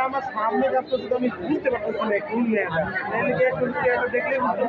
আমার সামনে যাচ্ছে তো আমি বুঝতে পারতেছি না কোন মেয়েটা দেখলে বুঝতে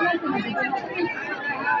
I can.